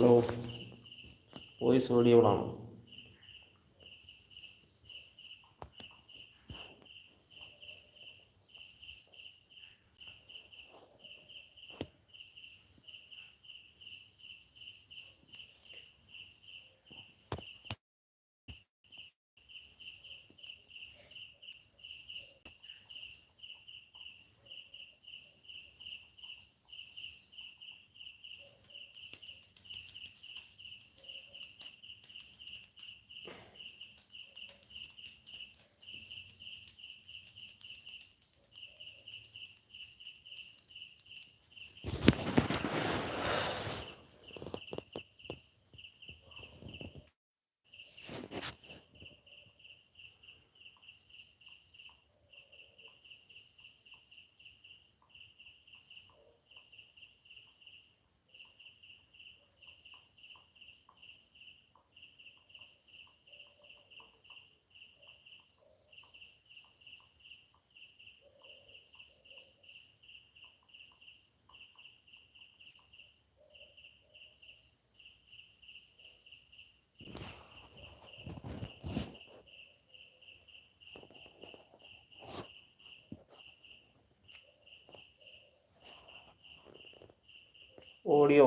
Hello voice ഓഡിയോളാണോ audio audio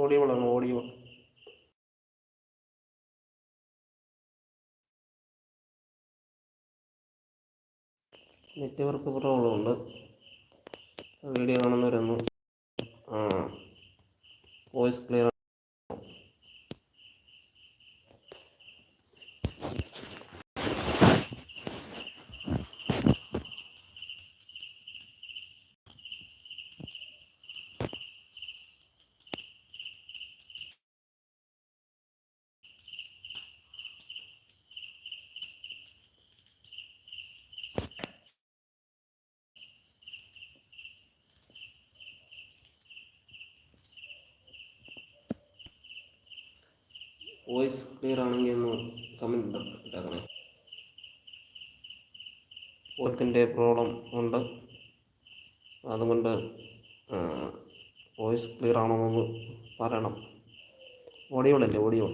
ഓഡിയോളാണ് audio. Network problem ഉണ്ട് വീഡിയോ കാണുന്നവരൊന്നും ആ വോയിസ് ക്ലിയർ വോയിസ് ക്ലിയർ ആണെങ്കിൽ ഒന്ന് കമന്റ് ഇട്ടാക്കണേ വോയിസിന്റെ പ്രോബ്ലം ഉണ്ട്. അതുകൊണ്ട് വോയിസ് ക്ലിയർ ആണോ എന്ന് പറയണം ഓഡിയോളല്ലേ ഓഡിയോ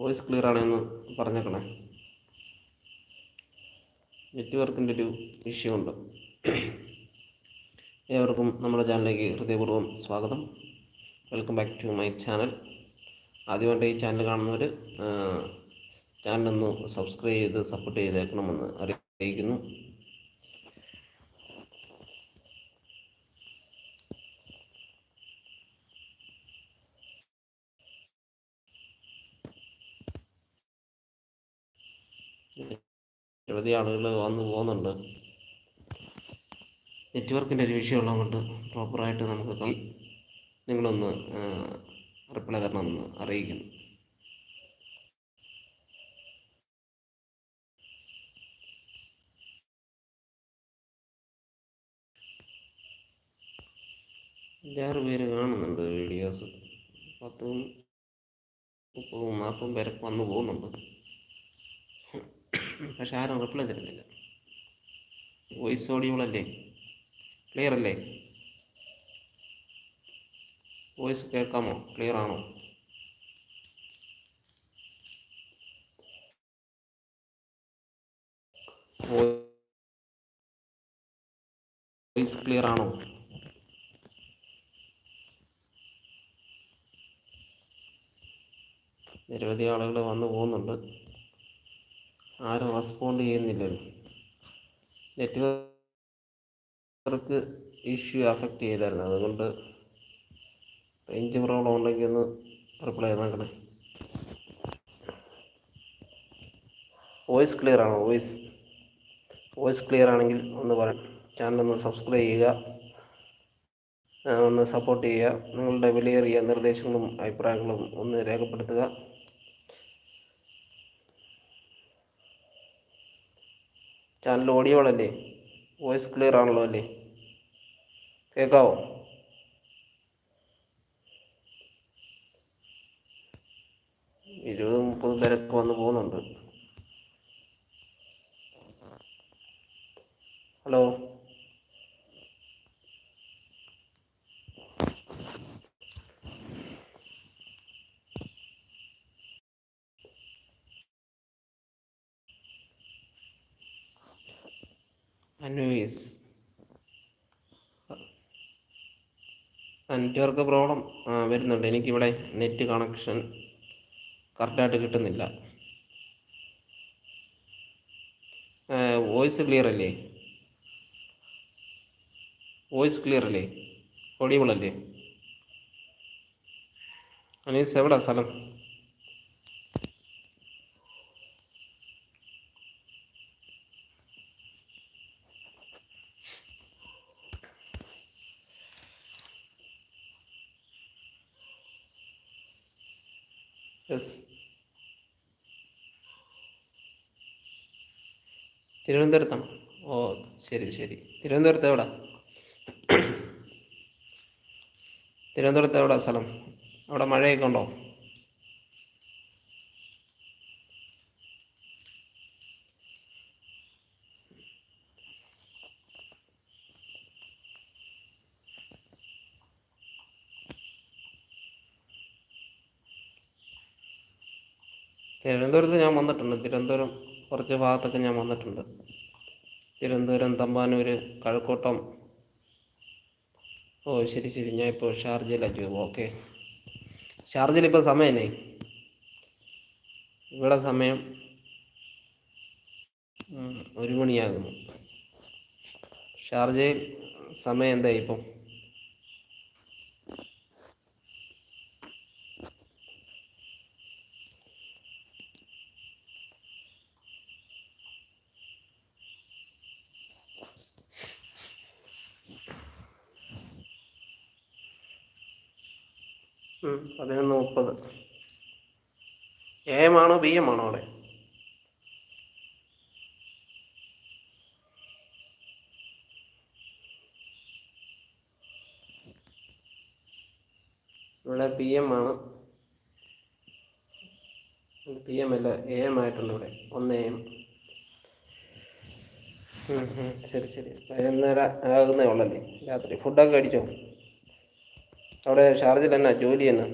വോയിസ് ക്ലിയർ ആണെന്ന് പറഞ്ഞേക്കണേ. നെറ്റ്വർക്കിന്റെ ഒരു ഇഷ്യൂ ഉണ്ട്. ഏവർക്കും നമ്മുടെ ചാനലിലേക്ക് ഹൃദയപൂർവം സ്വാഗതം. Welcome back to my channel ആദ്യമായിട്ട് ഈ ചാനൽ കാണുന്നവർ ചാനലൊന്ന് സബ്സ്ക്രൈബ് ചെയ്ത് സപ്പോർട്ട് ചെയ്തേക്കണമെന്ന് അറിയിക്കുന്നു. നിരവധി ആളുകൾ വന്നു പോകുന്നുണ്ട്. നെറ്റ്വർക്കിന്റെ ഒരു വിഷയമുള്ളത് കൊണ്ട് പ്രോപ്പറായിട്ട് നമുക്ക് നിങ്ങളൊന്ന് റിപ്ലൈ തരണമെന്ന് അറിയിക്കുന്നു. അഞ്ചാറ് പേര് കാണുന്നുണ്ട് വീഡിയോസ്. പത്തും മുപ്പതും നാൽപ്പതും പേരൊക്കെ വന്നു പോകുന്നുണ്ട്. പക്ഷെ ആരും റിപ്ലൈ തരുന്നില്ല. വോയിസ് ഓഡിയോകളല്ലേ? ക്ലിയർ അല്ലേ? വോയിസ് കേൾക്കാമോ? ക്ലിയർ ആണോ? വോയിസ് ക്ലിയർ ആണോ? നിരവധി ആളുകൾ വന്നു പോകുന്നുണ്ട്. ആരും റെസ്പോണ്ട് ചെയ്യുന്നില്ലല്ലോ. നെറ്റ്വർക്ക് അവർക്ക് ഇഷ്യൂ അഫക്റ്റ് ചെയ്തായിരുന്നു അതുകൊണ്ട് റേഞ്ച് പ്രോബ്ലം ഉണ്ടെങ്കിൽ ഒന്ന് റിപ്ലൈ ചെയ്തേക്കണേ വോയിസ് ക്ലിയർ ആണോ? വോയിസ് വോയിസ് ക്ലിയർ ആണെങ്കിൽ ഒന്ന് പറയാം ചാനൽ ഒന്ന് സബ്സ്ക്രൈബ് ചെയ്യുക. ഒന്ന് സപ്പോർട്ട് ചെയ്യുക. നിങ്ങളുടെ വിലയേറിയ നിർദ്ദേശങ്ങളും അഭിപ്രായങ്ങളും ഒന്ന് രേഖപ്പെടുത്തുക. ചാനൽ ഓഡിയോളല്ലേ വോയിസ് ക്ലിയർ ആണല്ലോ അല്ലേ? കേൾക്കാവോ ഇരുപത് മുപ്പത് പേരൊക്കെ വന്ന് പോകുന്നുണ്ട്. ഹലോ? അനുവേസ് നെറ്റ്വർക്ക് പ്രോബ്ലം വരുന്നുണ്ട്. എനിക്കിവിടെ നെറ്റ് കണക്ഷൻ കറക്റ്റായിട്ട് കിട്ടുന്നില്ല. വോയിസ് ക്ലിയർ അല്ലേ? വോയിസ് ക്ലിയർ അല്ലേ? ഓഡിയബിൾ അല്ലേ? അനീസ് എവിടെ സ്ഥലം? തിരുവനന്തപുരത്താണ്? ഓ ശരി ശരി. തിരുവനന്തപുരത്ത് എവിടെ? തിരുവനന്തപുരത്ത് എവിടെ സ്ഥലം? അവിടെ മഴയൊക്കെ ഉണ്ടോ? തിരുവനന്തപുരത്ത് ഞാൻ വന്നിട്ടുണ്ട്. തിരുവനന്തപുരം കുറച്ച് ഭാഗത്തൊക്കെ ഞാൻ വന്നിട്ടുണ്ട്. തിരുവനന്തപുരം തമ്പാനൂർ കഴക്കൂട്ടം. ഓ ശരി ശരി. ഞാൻ ഇപ്പോൾ ഷാർജയിലാണ് ജോബ് ഓക്കെ. ഷാർജയിൽ ഇപ്പോൾ സമയമല്ലേ? ഇവിടെ സമയം ഒരു മണിയാകുന്നു. ഷാർജയിൽ സമയം എന്തായി ഇപ്പം? പതിനൊന്ന് മുപ്പത്. എ എം ആണോ ബി എം ആണോ അവിടെ? ഇവിടെ പി എം ആണ് പി എം അല്ല എ എം ആയിട്ടുണ്ട് ഇവിടെ. ഒന്ന് എ. ശരി ശരി. വൈകുന്നേരം ആകുന്നേ ഉള്ളല്ലേ? രാത്രി. ഫുഡൊക്കെ കഴിച്ചോ? അവിടെ ഷാർജിൽ എന്നാ ജോലി എന്നാ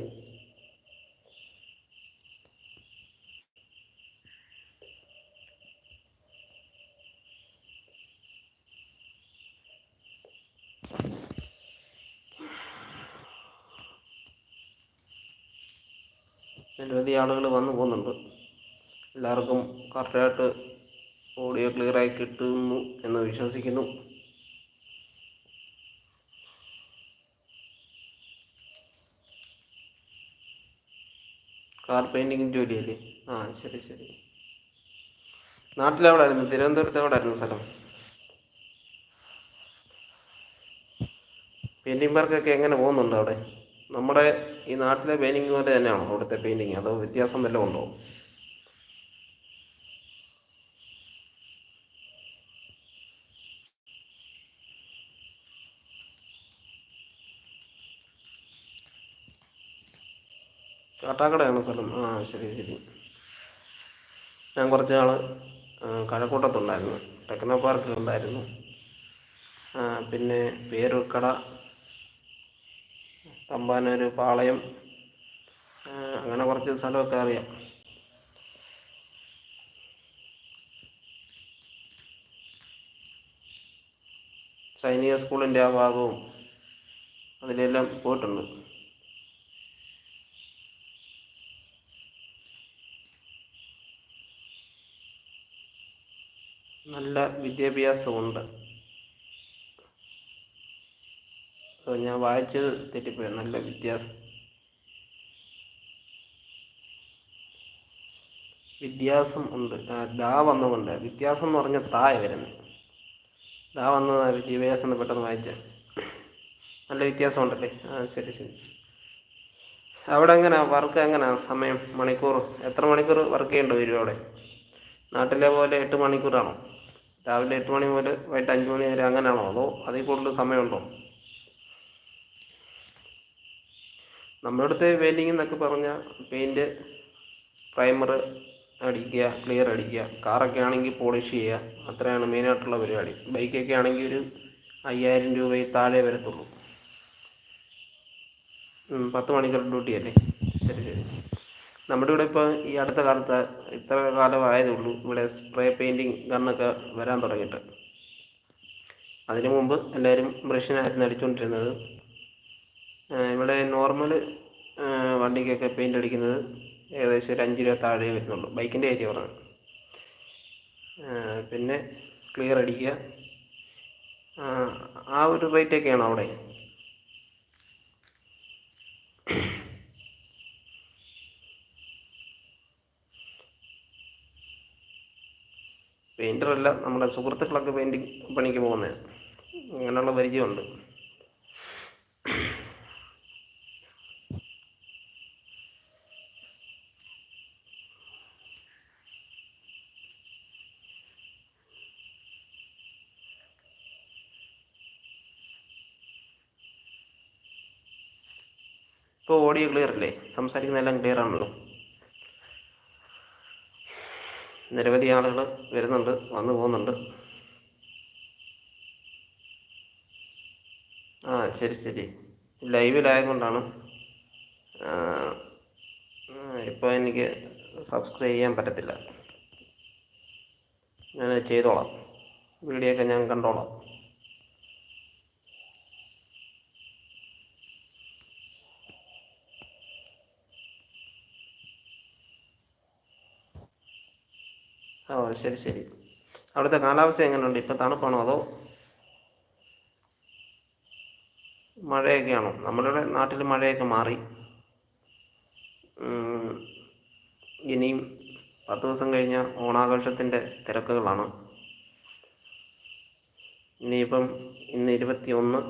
നിരവധി ആളുകൾ വന്നു പോകുന്നുണ്ട്. എല്ലാവർക്കും കറക്റ്റായിട്ട് ഓഡിയോ ക്ലിയറായി കിട്ടുന്നു എന്ന് വിശ്വസിക്കുന്നു. കാർ പെയിന്റിങ് ജോലിയല്ലേ? ആ ശരി ശരി. നാട്ടിലെവിടായിരുന്നു? തിരുവനന്തപുരത്ത് എവിടായിരുന്നു സ്ഥലം? പെയിന്റിങ് വർക്കൊക്കെ എങ്ങനെ പോകുന്നുണ്ട് അവിടെ? നമ്മുടെ ഈ നാട്ടിലെ പെയിന്റിങ് പോലെ തന്നെയാണോ അവിടുത്തെ പെയിന്റിങ് അതോ വ്യത്യാസം വല്ലതും ഉണ്ടോ? കാട്ടാക്കടയാണ് സ്ഥലം. ആ ശരി ശരി. ഞാൻ കുറച്ച് നാൾ കഴക്കൂട്ടത്തുണ്ടായിരുന്നു. ടെക്നോ പാർക്കിലുണ്ടായിരുന്നു പിന്നെ പേരുക്കട തമ്പാനൂർ പാളയം അങ്ങനെ കുറച്ച് സ്ഥലമൊക്കെ അറിയാം. സൈനിക സ്കൂളിന്റെ ആ ഭാഗവും അതിലെല്ലാം പോയിട്ടുണ്ട്. നല്ല വിദ്യാഭ്യാസമുണ്ട്. ഞാൻ വായിച്ചത് തെറ്റിപ്പോയി. നല്ല വിദ്യാഭ്യാസം വ്യത്യാസം ഉണ്ട്. ദാ വന്നുകൊണ്ട് വ്യത്യാസം എന്ന് പറഞ്ഞാൽ തായ വരുന്നത്. ദാ വന്നത് വിദ്യാഭ്യാസം എന്ന് പെട്ടെന്ന് വായിച്ച. നല്ല വ്യത്യാസമുണ്ടല്ലേ? ആ ശരി ശരി. അവിടെ എങ്ങനെ? വർക്ക് എങ്ങനെയാ സമയം? മണിക്കൂർ? എത്ര മണിക്കൂർ വർക്ക് ചെയ്യേണ്ടി വരും അവിടെ? നാട്ടിലെ പോലെ എട്ട് മണിക്കൂറാണോ? രാവിലെ എട്ട് മണി മുതൽ വൈകിട്ട് അഞ്ച് മണി വരെ അങ്ങനെയാണോ? അതോ അതിൽ കൂടുതൽ സമയമുണ്ടോ? നമ്മുടെ അടുത്ത് പെയിന്റിങ് എന്നൊക്കെ പറഞ്ഞാൽ പെയിന്റ് പ്രൈമർ അടിക്കുക ക്ലിയർ അടിക്കുക കാറൊക്കെ ആണെങ്കിൽ പോളിഷ് ചെയ്യുക. അത്രയാണ് മെയിനായിട്ടുള്ള പരിപാടി. ബൈക്കൊക്കെ ആണെങ്കിൽ ഒരു അയ്യായിരം രൂപയിൽ താഴെ വരത്തുള്ളൂ. പത്ത് മണിക്കൂർ ഡ്യൂട്ടി അല്ലേ? നമ്മുടെ ഇവിടെ ഇപ്പോൾ ഈ അടുത്ത കാലത്ത് ഇത്ര കാലമായതേ ഉള്ളൂ ഇവിടെ സ്പ്രേ പെയിന്റിങ് ഗണ്ണൊക്കെ വരാൻ തുടങ്ങിയിട്ട്. അതിനു മുമ്പ് എല്ലാവരും ബ്രഷിനായിരുന്നു അടിച്ചുകൊണ്ടിരുന്നത്. ഇവിടെ നോർമൽ വണ്ടിക്കൊക്കെ പെയിന്റ് അടിക്കുന്നത് ഏകദേശം ഒരു അഞ്ച് രൂപ താഴെ വരുന്നുള്ളൂ. ബൈക്കിന്റെ ഏരിയ പറഞ്ഞു പിന്നെ ക്ലിയർ അടിക്കുക. ആ ഒരു റേറ്റൊക്കെയാണ് അവിടെ? പെയിന്ററല്ല നമ്മുടെ സുഹൃത്തുക്കളൊക്കെ പെയിന്റിങ് പണിക്ക് പോകുന്നത് അങ്ങനെയുള്ള പരിചയമുണ്ട്. ഇപ്പോൾ ഓഡിയോ ക്ലിയർ അല്ലേ? സംസാരിക്കുന്നതെല്ലാം ക്ലിയർ ആണല്ലോ. നിരവധി ആളുകൾ വരുന്നുണ്ട് വന്നു പോകുന്നുണ്ട്. ആ ശരി ശരി. ലൈവിലായതുകൊണ്ടാണ് ഇപ്പോൾ എനിക്ക് സബ്സ്ക്രൈബ് ചെയ്യാൻ പറ്റത്തില്ല. ഞാൻ ചെയ്തോളാം. വീഡിയോ ഒക്കെ ഞാൻ കണ്ടോളാം ഓ ശരി ശരി. അവിടുത്തെ കാലാവസ്ഥ എങ്ങനെയുണ്ട്? ഇപ്പം തണുപ്പാണോ അതോ മഴയൊക്കെയാണോ? നമ്മളുടെ നാട്ടിൽ മഴയൊക്കെ മാറി. ഇനിയും പത്ത് ദിവസം കഴിഞ്ഞ ഓണാഘോഷത്തിന്റെ തിരക്കുകളാണ്. ഇനിയിപ്പം ഇന്ന് ഇരുപത്തി ഒന്ന്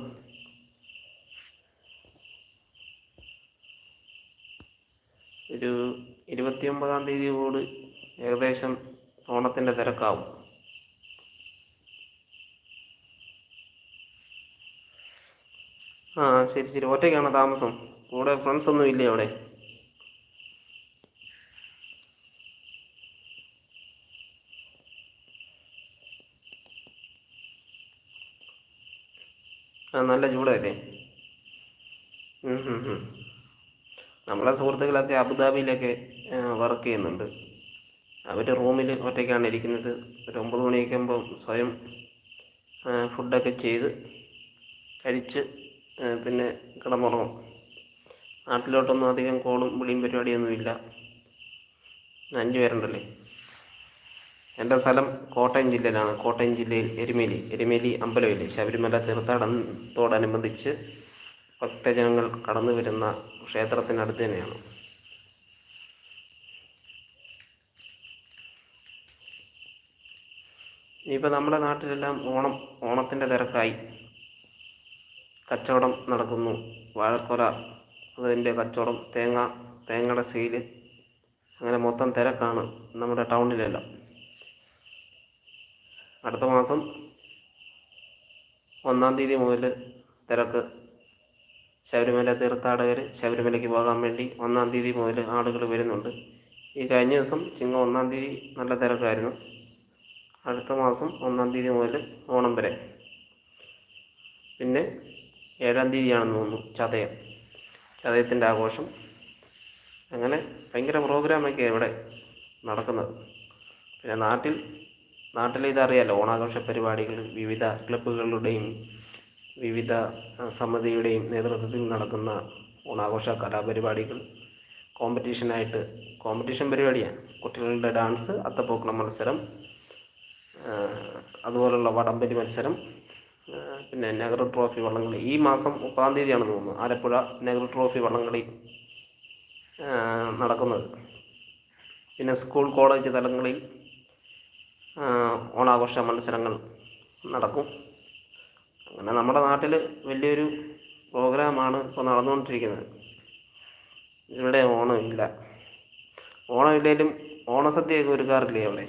ഒരു ഇരുപത്തിയൊമ്പതാം തീയതിയോട് ഏകദേശം ഓണത്തിന്റെ തിരക്കാവും. ആ ശരി ശരി. ഒറ്റയ്ക്കാണോ താമസം? കൂടെ ഫ്രണ്ട്സ് ഒന്നും ഇല്ലേ അവിടെ? ആ നല്ല ചൂടല്ലേ? നമ്മളെ സുഹൃത്തുക്കളൊക്കെ അബുദാബിയിലൊക്കെ വർക്ക് ചെയ്യുന്നുണ്ട്. അവർ റൂമിൽ ഒറ്റയ്ക്കാണ് ഇരിക്കുന്നത്. ഒരു ഒമ്പത് മണിയൊക്കെ സ്വയം ഫുഡൊക്കെ ചെയ്ത് കഴിച്ച് പിന്നെ കിടന്നുറങ്ങും. നാട്ടിലോട്ടൊന്നും അധികം കോളും വിളിയും പരിപാടിയൊന്നുമില്ല അഞ്ച് പേരുണ്ടല്ലേ? എന്റെ സ്ഥലം കോട്ടയം ജില്ലയിലാണ്. കോട്ടയം ജില്ലയിൽ എരുമേലി എരുമേലി അമ്പലമില്ലേ ശബരിമല തീർത്ഥാടനത്തോടനുബന്ധിച്ച് ഭക്തജനങ്ങൾ കടന്നു വരുന്ന ക്ഷേത്രത്തിനടുത്ത് തന്നെയാണ്. ഇനിയിപ്പോൾ നമ്മുടെ നാട്ടിലെല്ലാം ഓണം ഓണത്തിന്റെ തിരക്കായി. കച്ചവടം നടക്കുന്നു. വാഴക്കൊല അതിന്റെ കച്ചവടം തേങ്ങ തേങ്ങയുടെ സെയിൽ. അങ്ങനെ മൊത്തം തിരക്കാണ് നമ്മുടെ ടൗണിലെല്ലാം. അടുത്ത മാസം ഒന്നാം തീയതി മുതൽ തിരക്ക്. ശബരിമല തീർത്ഥാടകർ ശബരിമലയ്ക്ക് പോകാൻ വേണ്ടി ഒന്നാം തീയതി മുതൽ ആളുകൾ വരുന്നുണ്ട്. ഈ കഴിഞ്ഞ ദിവസം ചിങ്ങം ഒന്നാം തീയതി നല്ല തിരക്കായിരുന്നു. അടുത്ത മാസം ഒന്നാം തീയതി മുതൽ ഓണം വരെ. പിന്നെ ഏഴാം തീയതിയാണെന്ന് തോന്നുന്നു ചതയം. ചതയത്തിന്റെ ആഘോഷം. അങ്ങനെ ഭയങ്കര പ്രോഗ്രാമൊക്കെ ഇവിടെ നടക്കുന്നത്. പിന്നെ നാട്ടിൽ നാട്ടിലെ ഇതറിയാലോ ഓണാഘോഷ പരിപാടികൾ വിവിധ ക്ലബ്ബുകളുടെയും വിവിധ സമിതിയുടെയും നേതൃത്വത്തിൽ നടക്കുന്ന ഓണാഘോഷ കലാപരിപാടികൾ. കോമ്പറ്റീഷനായിട്ട് കോമ്പറ്റീഷൻ പരിപാടിയാണ്. കുട്ടികളുടെ ഡാൻസ് അത്തപ്പൂക്കള മത്സരം അതുപോലുള്ള വടംവലി മത്സരം പിന്നെ നെഹ്റു ട്രോഫി വള്ളംകളി. ഈ മാസം മുപ്പതാം തീയതിയാണ് തോന്നുന്നത് ആലപ്പുഴ നെഹ്റു ട്രോഫി വള്ളംകളി നടക്കുന്നത്. പിന്നെ സ്കൂൾ കോളേജ് തലങ്ങളിൽ ഓണാഘോഷ മത്സരങ്ങൾ നടക്കും. അങ്ങനെ നമ്മുടെ നാട്ടിൽ വലിയൊരു പ്രോഗ്രാമാണ് ഇപ്പോൾ നടന്നുകൊണ്ടിരിക്കുന്നത്. ഇവിടെ ഓണമില്ല. ഓണമില്ലെങ്കിലും ഓണസദ്യയൊക്കെ ഒരുക്കാറില്ലേ അവിടെ?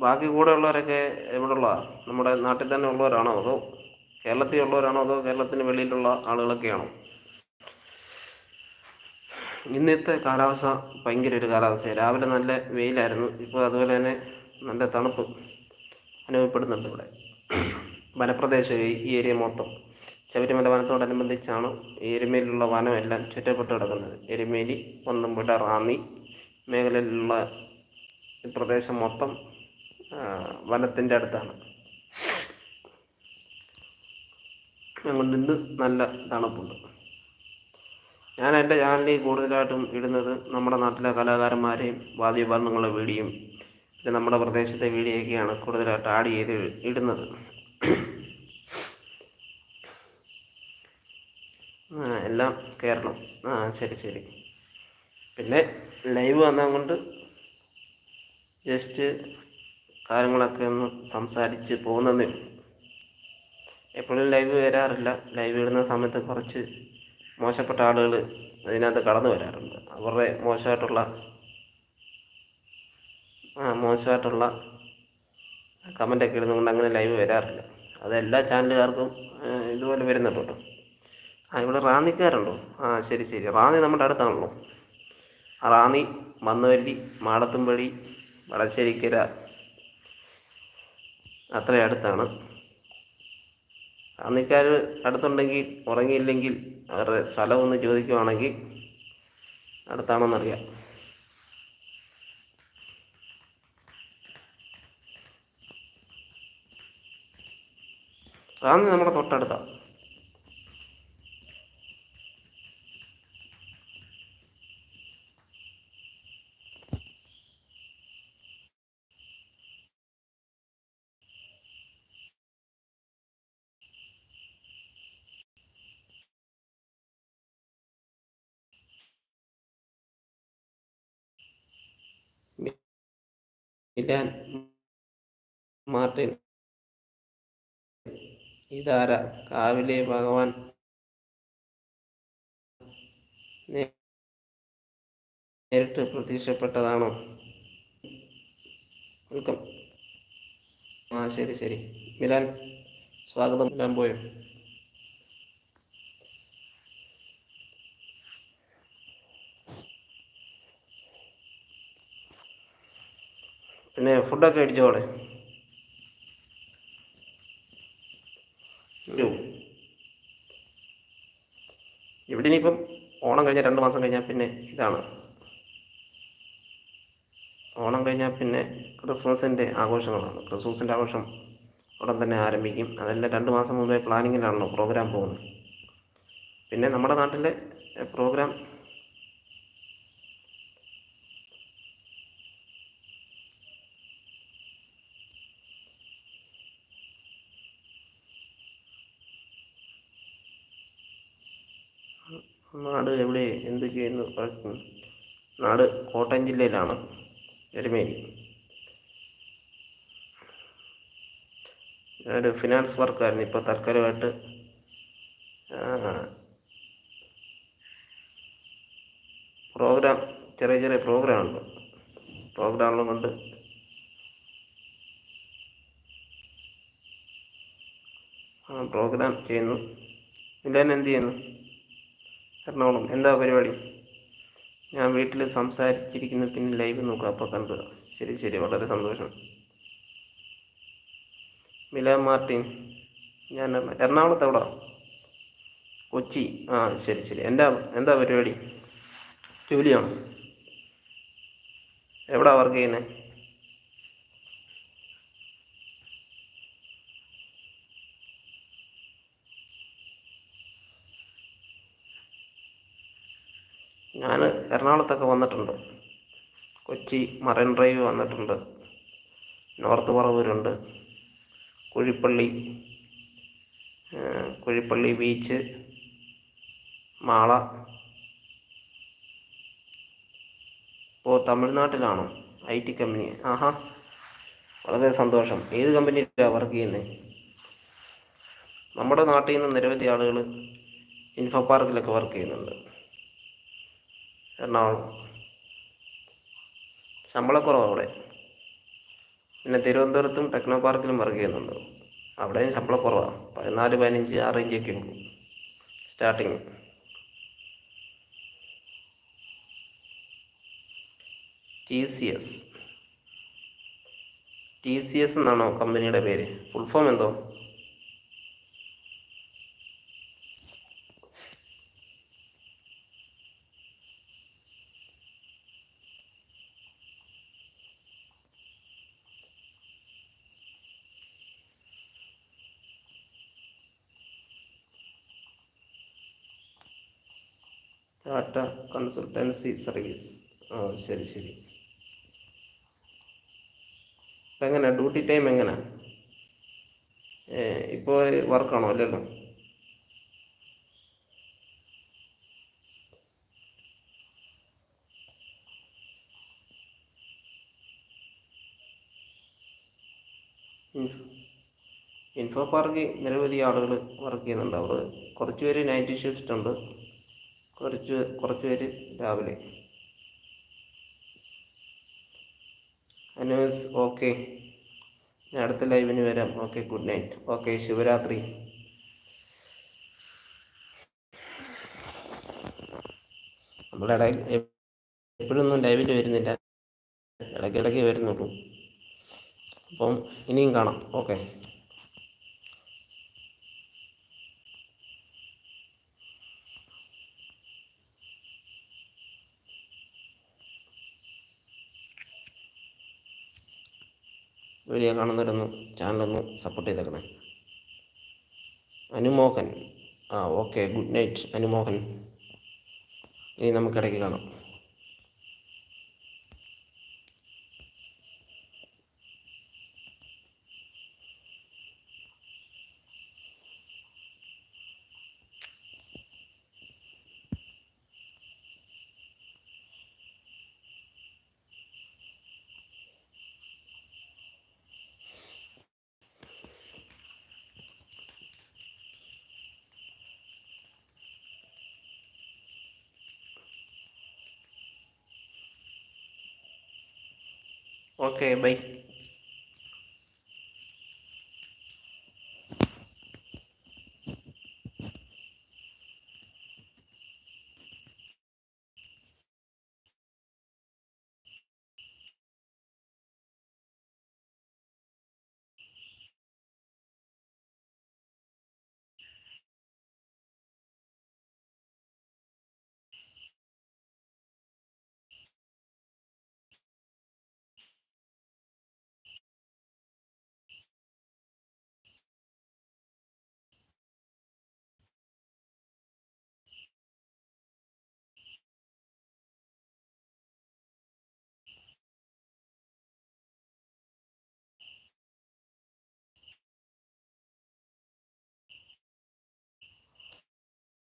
ബാക്കി കൂടെ ഉള്ളവരൊക്കെ എവിടെ ഉള്ളതാണ് നമ്മുടെ നാട്ടിൽ തന്നെ ഉള്ളവരാണോ അതോ കേരളത്തിൽ ഉള്ളവരാണോ അതോ കേരളത്തിന് വെളിയിലുള്ള ആളുകളൊക്കെയാണോ? ഇന്നത്തെ കാലാവസ്ഥ ഭയങ്കര ഒരു കാലാവസ്ഥയാണ് രാവിലെ നല്ല വെയിലായിരുന്നു ഇപ്പോൾ അതുപോലെ തന്നെ നല്ല തണുപ്പ് അനുഭവപ്പെടുന്നുണ്ട് ഇവിടെ. വനപ്രദേശം ഈ ഏരിയ മൊത്തം. ശബരിമല വനത്തോടനുബന്ധിച്ചാണ് എരുമേലിലുള്ള വനമെല്ലാം ചുറ്റപ്പെട്ട് കിടക്കുന്നത്. എരുമേലി പന്തംപുഴ റാന്നി മേഖലയിലുള്ള പ്രദേശം മൊത്തം വനത്തിന്റെ അടുത്താണ്. ഞങ്ങൾ നിന്ന് നല്ല തണുപ്പുണ്ട്. ഞാൻ എന്റെ ചാനലിൽ കൂടുതലായിട്ടും ഇടുന്നത് നമ്മുടെ നാട്ടിലെ കലാകാരന്മാരെയും വാദ്യോപകരണങ്ങളുടെ വീഡിയോയും പിന്നെ നമ്മുടെ പ്രദേശത്തെ വീഡിയോയൊക്കെയാണ് കൂടുതലായിട്ട് ആഡ് ചെയ്ത് ഇടുന്നത്. എല്ലാം കയറണം ആ ശരി ശരി. പിന്നെ ലൈവ് വന്നാൽ കൊണ്ട് ജസ്റ്റ് കാര്യങ്ങളൊക്കെ ഒന്ന് സംസാരിച്ച് പോകുന്നതേ എപ്പോഴും ലൈവ് വരാറില്ല. ലൈവ് ഇടുന്ന സമയത്ത് കുറച്ച് മോശപ്പെട്ട ആളുകൾ അതിനകത്ത് കടന്നു വരാറുണ്ട്. അവരുടെ മോശമായിട്ടുള്ള ആ മോശമായിട്ടുള്ള കമന്റൊക്കെ ഇടുന്നതുകൊണ്ട് അങ്ങനെ ലൈവ് വരാറില്ല. അതെല്ലാ ചാനലുകാർക്കും ഇതുപോലെ വരുന്നുണ്ട് കേട്ടോ. ആ ഇവിടെ റാന്നിക്കാരുണ്ടോ? ആ ശരി ശരി. റാന്നി നമ്മുടെ അടുത്താണല്ലോ. റാന്നി മന്നവല്ലി മാടത്തുംപടി വടശ്ശേരിക്കര അത്ര അടുത്താണ്. അന്നിക്കാർ അടുത്തുണ്ടെങ്കിൽ ഉറങ്ങിയില്ലെങ്കിൽ അവരുടെ സ്ഥലം ഒന്ന് ചോദിക്കുവാണെങ്കിൽ അടുത്താണെന്നറിയാം. റാന്നി നമ്മുടെ തൊട്ടടുത്താണ് മിലാൻ മാർട്ടിൻ. ഇതാര? കാവിലെ ഭഗവാൻ. നേരിട്ട് പ്രത്യക്ഷപ്പെട്ടതാണോ? വെൽക്കം ആ ശരി ശരി. മിലാൻ സ്വാഗതം മിലാൻ പോയോ? പിന്നെ ഫുഡൊക്കെ അടിച്ചോളെ ഇവിടെ ഇനിയിപ്പം ഓണം കഴിഞ്ഞാൽ രണ്ട് മാസം കഴിഞ്ഞാൽ പിന്നെ ഇതാണ്. ഓണം കഴിഞ്ഞാൽ പിന്നെ ക്രിസ്മസിന്റെ ആഘോഷങ്ങളാണ്. ക്രിസ്മസിന്റെ ആഘോഷം ഉടൻ തന്നെ ആരംഭിക്കും. അതെല്ലാം രണ്ട് മാസം മുമ്പേ പ്ലാനിങ്ങിലാണല്ലോ പ്രോഗ്രാം പോകുന്നത്. പിന്നെ നമ്മുടെ നാട്ടിലെ പ്രോഗ്രാം നാട് എവിടെ എന്ത് ചെയ്യുന്നു നാട് കോട്ടയം ജില്ലയിലാണ് എരുമേലി. ഞാനൊരു ഫിനാൻസ് വർക്കായിരുന്നു ഇപ്പോൾ തൽക്കാലമായിട്ട് പ്രോഗ്രാം ചെറിയ ചെറിയ പ്രോഗ്രാം ഉണ്ട്. പ്രോഗ്രാമുകളും കൊണ്ട് പ്രോഗ്രാം ചെയ്യുന്നു. ഇല്ലാൻ എന്ത് ചെയ്യുന്നു? എറണാകുളം. എന്താ പരിപാടി? ഞാൻ വീട്ടിൽ സംസാരിച്ചിരിക്കുന്നു പിന്നെ ലൈവ് നോക്കുക അപ്പോൾ കണ്ടു. ശരി ശരി. വളരെ സന്തോഷം. മില മാർട്ടിൻ ഞാൻ എറണാകുളത്ത് എവിടെ? കൊച്ചി. ആ ശരി ശരി. എന്താ എന്താ പരിപാടി? ജോലിയാണോ? എവിടെ വർക്ക് ചെയ്യുന്നത് ഞാൻ എറണാകുളത്തൊക്കെ വന്നിട്ടുണ്ട്. കൊച്ചി മറൈൻ ഡ്രൈവ് വന്നിട്ടുണ്ട്. നോർത്ത് പറവൂരുണ്ട്. കുഴിപ്പള്ളി കുഴിപ്പള്ളി ബീച്ച് മാള. ഓ തമിഴ്നാട്ടിലാണോ ഐ ടി കമ്പനി. ആഹാ വളരെ സന്തോഷം. ഏത് കമ്പനിയിലാണ് വർക്ക് ചെയ്യുന്നത് നമ്മുടെ നാട്ടിൽ നിന്ന് നിരവധി ആളുകൾ ഇൻഫോ പാർക്കിലൊക്കെ വർക്ക് ചെയ്യുന്നുണ്ട്. എറണാകുളം. ശമ്പളക്കുറവ് അവിടെ. പിന്നെ തിരുവനന്തപുരത്തും ടെക്നോ പാർക്കിലും വർക്ക് ചെയ്യുന്നുണ്ട്. അവിടെയും ശമ്പളക്കുറവാണ് പതിനാല് പതിനഞ്ച് ആ റേഞ്ചൊക്കെ ഉള്ളൂ starting T C S T C S എന്നാണോ കമ്പനിയുടെ പേര്? ഫുൾ ഫോം എന്തോ? ടാറ്റ കൺസൾട്ടൻസി സർവീസ് ആ ശരി ശരി. എങ്ങനെ ഡ്യൂട്ടി ടൈം എങ്ങനെ? ഇപ്പോൾ വർക്കാണോ അല്ലല്ലോ? ഇൻഫോ പാർക്കിൽ നിരവധി ആളുകൾ വർക്ക് ചെയ്യുന്നുണ്ട്. അവർ കുറച്ച് പേര് നൈറ്റ് ഷിഫ്റ്റ് ഉണ്ട്. കുറച്ച് കുറച്ച് പേര് രാവിലെ. അനൂസ് ഓക്കെ. ഞാൻ അടുത്ത ലൈവിന് വരാം. Okay good night okay Shivaratri. നമ്മളിട എപ്പോഴൊന്നും ലൈവിൽ വരുന്നില്ല. ഇടയ്ക്കിടയ്ക്ക് വരുന്നുള്ളൂ. അപ്പം ഇനിയും കാണാം. ഓക്കെ. വീഡിയോ കാണുന്നവരൊന്ന് ചാനലൊന്ന് സപ്പോർട്ട് ചെയ്തേക്കണേ. അനുമോഹൻ. ആ ഓക്കെ ഗുഡ് നൈറ്റ് അനുമോഹൻ. ഇനി നമുക്കിടയ്ക്ക് കാണാം.